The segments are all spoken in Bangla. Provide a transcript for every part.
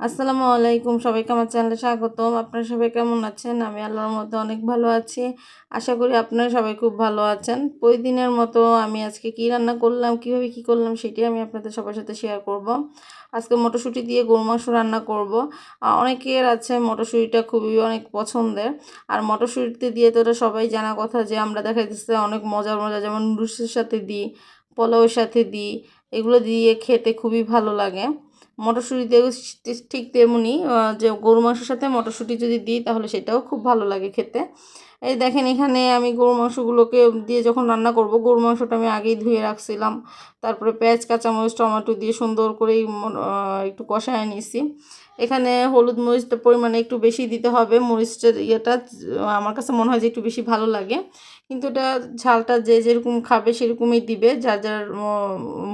আসসালামু আলাইকুম, সবাইকে আমার চ্যানেলে স্বাগতম। আপনারা সবাই কেমন আছেন? আমি আল্লাহর মধ্যে অনেক ভালো আছি। আশা করি আপনারা সবাই খুব ভালো আছেন। প্রতিদিনের মতো আমি আজকে কি রান্না করলাম, কীভাবে কি করলাম, সেটি আমি আপনাদের সবার সাথে শেয়ার করব। আজকে মটরশুঁটি দিয়ে গরু মাংস রান্না করব। অনেকের আছে মটরশুঁটিটা খুবই অনেক পছন্দের। আর মটরশুঁটিতে দিয়ে তো এটা সবাই জানা কথা যে আমরা দেখা যাচ্ছে অনেক মজার মজা যেমন নুডলসের সাথে দিই, পোলাওয়ের সাথে দিই, এগুলো দিয়ে খেতে খুবই ভালো লাগে। মটরশুঁটি দিয়েও ঠিক তেমনি যে গরু মাংসের সাথে মটরশুঁটি যদি দিই তাহলে সেটাও খুব ভালো লাগে খেতে। এই দেখেন এখানে আমি গরু মাংসগুলোকে দিয়ে যখন রান্না করব, গরু মাংসটা আমি আগেই ধুয়ে রাখছিলাম। তারপরে পেঁয়াজ, কাঁচামরিচ, টমেটো দিয়ে সুন্দর করেই একটু কষায় নিয়েছি এখানে হলুদ মরিচটা পরিমাণে একটু বেশি দিতে হবে। মরিচটার ইয়েটা আমার কাছে মনে হয় যে একটু বেশি ভালো লাগে। কিন্তু এটা ঝালটা যে যেরকম খাবে সেরকমই দিবে, যার যার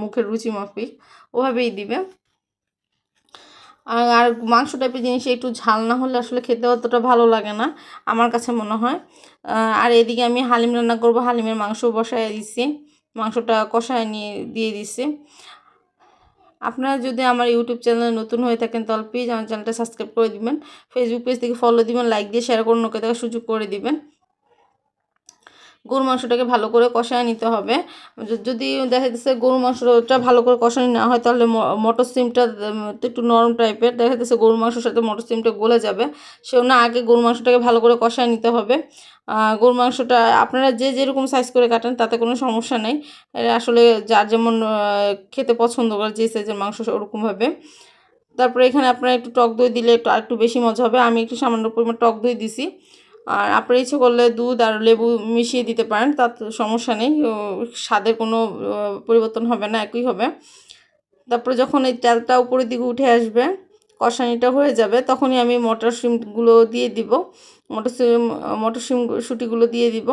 মুখের রুচি মাফিক, ওভাবেই দিবে। আর মাংস টাইপের জিনিস একটু ঝাল না হলে আসলে খেতে অতটা ভালো লাগে না, আমার কাছে মনে হয়। আর এদিকে আমি হালিম রান্না করব, হালিমের মাংস বসায় দিচ্ছি মাংসটা কষায় নিয়ে, দিয়ে দিচ্ছি আপনারা যদি আমার ইউটিউব চ্যানেলে নতুন হয়ে থাকেন তাহলে প্লিজ আমার চ্যানেলটা সাবস্ক্রাইব করে দিবেন। ফেসবুক পেজ থেকে ফলো দিবেন লাইক দিয়ে শেয়ার করে ওকে দেখার সুযোগ করে দিবেন। গরু মাংসটাকে ভালো করে কষায় নিতে হবে। যদি দেখা যাচ্ছে গরু মাংসটা ভালো করে কষানি না হয়, তাহলে মটর সিমটা একটু নরম টাইপের, দেখা যাচ্ছে গরু মাংসের সাথে মটর সিমটা গলে যাবে। সেও না আগে গরু মাংসটাকে ভালো করে কষায় নিতে হবে। গরু মাংসটা আপনারা যে যেরকম সাইজ করে কাটেন, তাতে কোনো সমস্যা নেই। আসলে যার যেমন খেতে পছন্দ করে, যে সাইজের মাংস ওরকমভাবে তারপরে এখানে আপনারা একটু টক দই দিলে একটু, আরেকটু বেশি মজা হবে। আমি একটু সামান্য পরিমাণ টক দই দিছি। আর আপনার ইচ্ছে করলে দুধ আর লেবু মিশিয়ে দিতে পারেন, তাতে সমস্যা নেই। স্বাদের কোনো পরিবর্তন হবে না, একই হবে। তারপরে যখন এই তেলটা উপরের দিকে উঠে আসবে, কষানিটা হয়ে যাবে, তখনই আমি মটর শিমগুলো দিয়ে দিব। মটর সিম মটর শিম শুটিগুলো দিয়ে দিব।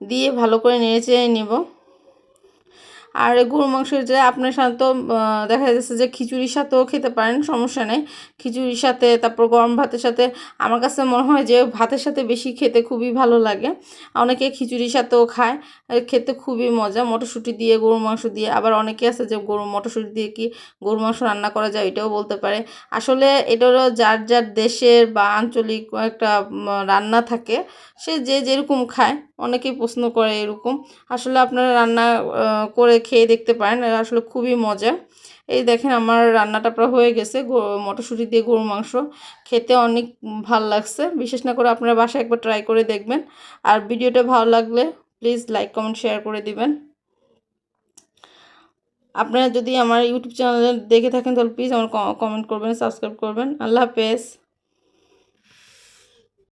দিয়ে ভালো করে নেড়ে চেড়ে নেব। আর গরু মাংসের যে আপনার সাধারণত দেখা যাচ্ছে যে খিচুড়ির সাথেও খেতে পারেন, সমস্যা নেই। খিচুড়ির সাথে, তারপর গরম ভাতের সাথে, আমার কাছে মনে হয় যে ভাতের সাথে বেশি খেতে খুবই ভালো লাগে। অনেকে খিচুড়ির সাথেও খায় খেতে খুবই মজা। মটরশুঁটি দিয়ে গরু মাংস দিয়ে, আবার অনেকে আছে যে গরু মটরশুঁটি দিয়ে কি গরু মাংস রান্না করা যায় এটাও বলতে পারে। আসলে এটারও যার যার দেশের বা আঞ্চলিক একটা রান্না থাকে, সে যে যেরকম খায় অনেকেই প্রশ্ন করে এরকম। আসলে আপনারা রান্না করে খেয়ে দেখতে পারেন আসলে খুবই মজা এই দেখেন আমার রান্নাটা প্রায় হয়ে গেছে মটরশুঁটি দিয়ে গরুর মাংস। খেতে অনেক ভালো লাগছে, বিশেষ না করে আপনারা বাসায় একবার ট্রাই করে দেখবেন। আর ভিডিওটা ভালো লাগলে প্লিজ লাইক কমেন্ট শেয়ার করে দিবেন। আপনারা যদি আমার ইউটিউব চ্যানেলে দেখে থাকেন তাহলে প্লিজ আমার কমেন্ট করবেন সাবস্ক্রাইব করবেন। আল্লাহ হাফেজ।